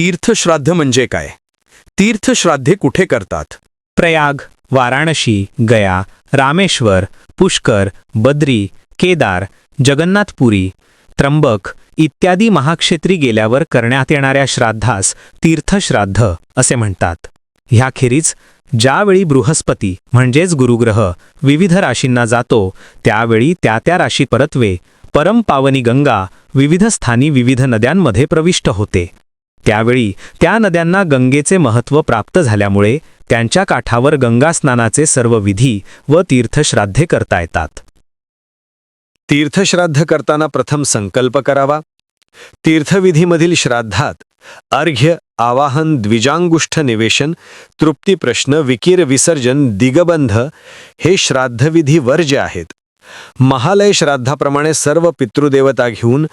तीर्थश्राद्ध म्हणजे काय? तीर्थश्राद्धे कुठे करतात? प्रयाग वाराणसी गया रामेश्वर पुष्कर बद्री केदार जगन्नाथपुरी त्र्यंबक इत्यादी महाक्षेत्री गेल्यावर करण्यात येणाऱ्या श्राद्धास तीर्थश्राद्ध असे म्हणतात. ह्याखेरीज ज्यावेळी बृहस्पती म्हणजेच गुरुग्रह विविध राशींना जातो त्यावेळी त्या त्या राशी परत्वे परमपावनी गंगा विविध स्थानी विविध नद्यांमध्ये प्रविष्ट होते. त्यावेळी त्या नद्यांना गंगेचे महत्त्व प्राप्त झाल्यामुळे त्यांच्या काठावर गंगास्नानाचे सर्व विधी व तीर्थश्राद्धे करता येतात. तीर्थश्राद्ध करताना प्रथम संकल्प करावा. तीर्थविधीमधील श्राद्धात अर्घ्य आवाहन द्विजांगुष्ठ निवेशन तृप्ती प्रश्न विकीर विसर्जन दिगबंध हे श्राद्धविधी वर्ज्य आहेत. महालय श्राद्धाप्रमाणे सर्व पितृदेवता घेऊन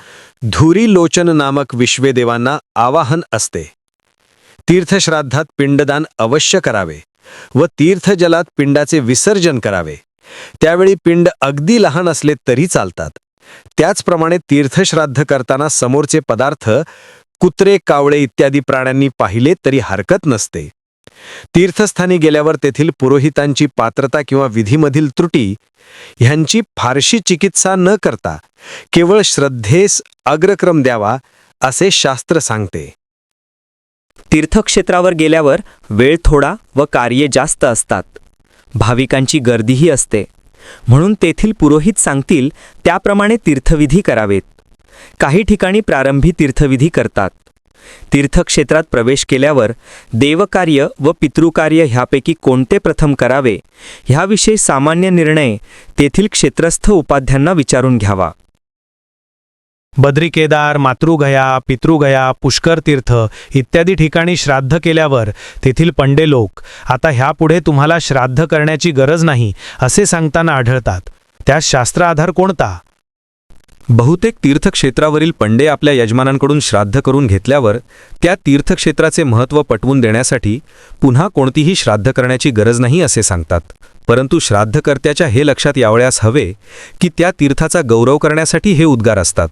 धुरी लोचन नामक विश्वेदेवांना आवाहन असते. तीर्थश्राद्धात पिंडदान अवश्य करावे व तीर्थजलात पिंडाचे विसर्जन करावे. त्यावेळी पिंड अगदी लहान असले तरी चालतात. त्याचप्रमाणे तीर्थश्राद्ध करताना समोरचे पदार्थ कुत्रे कावळे इत्यादी प्राण्यांनी पाहिले तरी हरकत नसते. तीर्थस्थानी गेल्यावर तेथील पुरोहितांची पात्रता किंवा विधीमधील त्रुटी ह्यांची फारशी चिकित्सा न करता केवळ श्रद्धेस अग्रक्रम द्यावा असे शास्त्र सांगते. तीर्थक्षेत्रावर गेल्यावर वेळ थोडा व कार्ये जास्त असतात. भाविकांची गर्दीही असते. म्हणून तेथील पुरोहित सांगतील त्याप्रमाणे तीर्थविधी करावेत. काही ठिकाणी प्रारंभी तीर्थविधी करतात. तीर्थक्षेत्रात प्रवेश केल्यावर देवकार्य व पितृकार्य ह्यापैकी कोणते प्रथम करावे ह्याविषयी सामान्य निर्णय तेथील क्षेत्रस्थ उपाध्यांना विचारून घ्यावा. बद्रिकेदार मातृगया पितृगया पुष्कर तीर्थ इत्यादी ठिकाणी श्राद्ध केल्यावर तेथील पंडे लोक आता ह्यापुढे तुम्हाला श्राद्ध करण्याची गरज नाही असे सांगताना आढळतात. त्यास शास्त्र आधार कोणता? बहुतेक तीर्थक्षेत्रावरील पंडे आपल्या यजमानांकडून श्राद्ध करून घेतल्यावर त्या तीर्थक्षेत्राचे महत्त्व पटवून देण्यासाठी पुन्हा कोणतीही श्राद्ध करण्याची गरज नाही असे सांगतात. परंतु श्राद्धकर्त्याच्या हे लक्षात यावळ्यास हवे की त्या तीर्थाचा गौरव करण्यासाठी हे उद्गार असतात.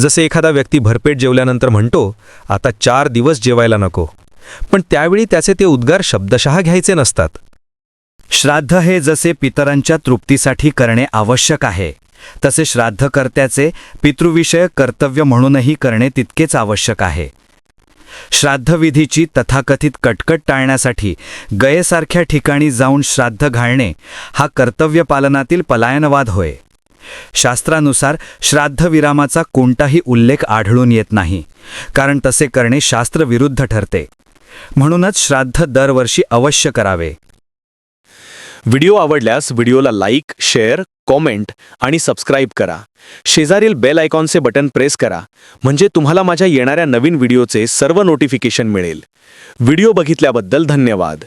जसे एखादा व्यक्ती भरपेट जेवल्यानंतर म्हणतो आता चार दिवस जेवायला नको. पण त्यावेळी त्याचे ते उद्गार शब्दशः घ्यायचे नसतात. श्राद्ध हे जसे पितरांच्या तृप्तीसाठी करणे आवश्यक आहे तसे श्राद्धकर्त्याचे पितृविषयक कर्तव्य म्हणूनही करणे तितकेच आवश्यक आहे. श्राद्धविधीची तथाकथित कटकट टाळण्यासाठी गयेसारख्या ठिकाणी जाऊन श्राद्ध घालणे हा कर्तव्य पालनातील पलायनवाद होय. शास्त्रानुसार श्राद्धविरामाचा कोणताही उल्लेख आढळून येत नाही कारण तसे करणे शास्त्रविरुद्ध ठरते. म्हणूनच श्राद्ध दरवर्षी अवश्य करावे. व्हिडिओ आवडल्यास व्हिडिओला लाईक शेअर कॉमेंट आणि सबस्क्राईब करा. शेजारील बेल आयकॉनचे बटन प्रेस करा म्हणजे तुम्हाला माझ्या येणाऱ्या नवीन व्हिडिओचे सर्व नोटिफिकेशन मिळेल. व्हिडिओ बघितल्याबद्दल धन्यवाद.